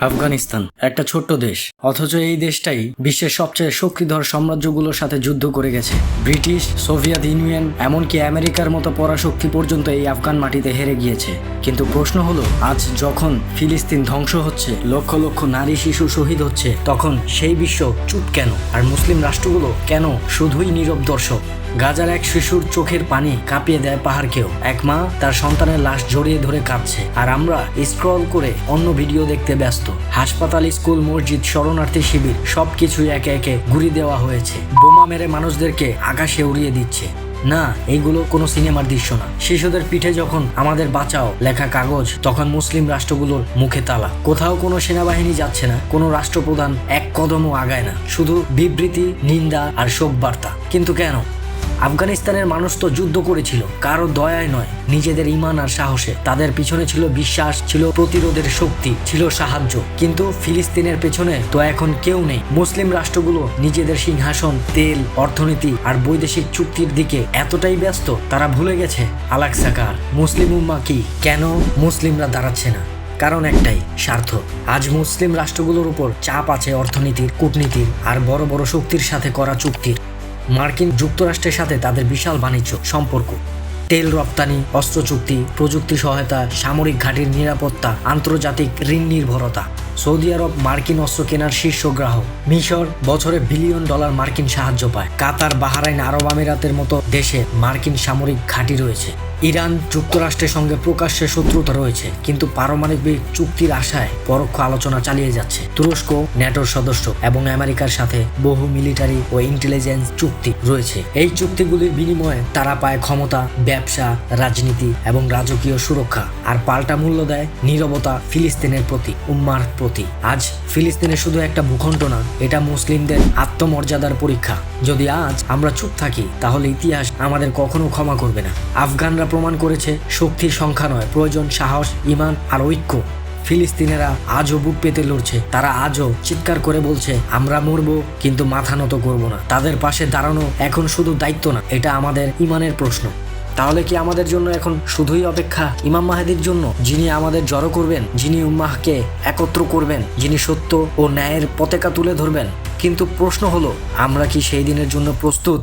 আফগানিস্তান, একটা ছোট্ট দেশ। অথচ এই দেশটাই বিশ্বের সবচেয়ে শক্তিধর সাম্রাজ্যগুলোর সাথে যুদ্ধ করে গেছে। ব্রিটিশ, সোভিয়েত ইউনিয়ন, এমনকি আমেরিকার মতো পরাশক্তি পর্যন্ত এই আফগান মাটিতে হেরে গিয়েছে। কিন্তু প্রশ্ন হলো, আজ যখন ফিলিস্তিন ধ্বংস হচ্ছে, লক্ষ লক্ষ নারী শিশু শহীদ হচ্ছে, তখন সেই বিশ্ব চুপ কেন? আর মুসলিম রাষ্ট্রগুলো কেন শুধুই নীরব দর্শক? গাজার এক শিশুর চোখের পানি কাঁপিয়ে দেয় পাহাড়কেও। এক মা তার সন্তানের লাশ জড়িয়ে ধরে কাঁদছে। আর আমরা স্ক্রল করে অন্য ভিডিও দেখতে ব্যস্ত। হাসপাতাল, স্কুল, মসজিদ, শরণার্থী শিবির সবকিছুই একে একে গুড়ি দেওয়া হয়েছে। বোমা মেরে মানুষদেরকে আকাশে উড়িয়ে দিচ্ছে। না এইগুলো কোনো সিনেমার দৃশ্য না। শিশুদের পিঠে যখন আমাদের বাঁচাও লেখা কাগজ, তখন মুসলিম রাষ্ট্রগুলোর মুখে তালা। কোথাও কোনো সেনাবাহিনী যাচ্ছে না, কোনো রাষ্ট্রপ্রধান এক কদমও আগায় না। শুধু বিবৃতি, নিন্দা আর শোক বার্তা কিন্তু কেন? আফগানিস্তানের মানুষ তো যুদ্ধ করেছিল, কারও দয়ায় নয়। নিজেদের ইমান আর সাহসে। তাদের পিছনে ছিল বিশ্বাস, ছিল প্রতিরোধের শক্তি, ছিল সাহায্য। কিন্তু ফিলিস্তিনের পেছনে তো এখন কেউ নেই। মুসলিম রাষ্ট্রগুলো নিজেদের সিংহাসন, তেল, অর্থনীতি আর বৈদেশিক চুক্তির দিকে এতটাই ব্যস্ত, তারা ভুলে গেছে, আলাকসাকার, মুসলিম উম্মা কি? কেন মুসলিমরা দাঁড়াচ্ছে না? কারণ একটাই, স্বার্থ। আজ মুসলিম রাষ্ট্রগুলোর উপর চাপ আছে অর্থনীতির, কূটনীতির আর বড় বড় শক্তির সাথে করা চুক্তির। মার্কিন যুক্তরাষ্ট্রের সাথে তাদের বিশাল বাণিজ্য সম্পর্ক। তেল রপ্তানি, অস্ত্র চুক্তি, প্রযুক্তি সহায়তা, সামরিক ঘাটির নিরাপত্তা, আন্তর্জাতিক ঋণ নির্ভরতা। সৌদি আরব মার্কিন অস্ত্র কেনার শীর্ষ গ্রাহক। মিশর বছরে বিলিয়ন ডলার মার্কিন সাহায্য পায়। কাতার, বাহারাইন, আরব আমিরাতের মতো দেশে মার্কিন সামরিক ঘাঁটি রয়েছে। ইরান যুক্তরাষ্ট্রের সঙ্গে প্রকাশ্যে শত্রুতা রয়েছে, কিন্তু পারমাণবিক চুক্তির আশায় পরোক্ষ আলোচনা চালিয়ে যাচ্ছে। তুরস্ক, ন্যাটোর সদস্য এবং আমেরিকার সাথে বহু মিলিটারি ও ইন্টেলিজেন্স চুক্তি রয়েছে। এই চুক্তিগুলির বিনিময়ে তারা পায় ক্ষমতা, ব্যবসা, রাজনীতি এবং রাজকীয় সুরক্ষা, আর পাল্টা মূল্য দেয় নীরবতা ফিলিস্তিনের প্রতি, উম্মার প্রতি। আজ ফিলিস্তিনে শুধু একটা ভূখণ্ড না, এটা মুসলিমদের আত্মমর্যাদার পরীক্ষা। যদি আজ আমরা চুপ থাকি, তাহলে ইতিহাস আমাদের কখনো ক্ষমা করবে না। আফগানরা প্রমাণ করেছে শক্তির সংখ্যা নয়, প্রয়োজন, সাহস, ইমান আর ঐক্য। ফিলিস্তিনেরা আজও বুক পেতে লড়ছে। তারা আজও চিৎকার করে বলছে, আমরা মরবো, কিন্তু মাথা নত করব না। তাদের পাশে দাঁড়ানো এখন শুধু দায়িত্ব না, এটা আমাদের ইমানের প্রশ্ন। তাহলে কি আমাদের জন্য এখন শুধুই অপেক্ষা ইমাম মাহেদির জন্য? যিনি আমাদের জড়ো করবেন, যিনি উম্মাহকে একত্র করবেন, যিনি সত্য ও ন্যায়ের পতাকা তুলে ধরবেন। কিন্তু প্রশ্ন হলো, আমরা কি সেই দিনের জন্য প্রস্তুত?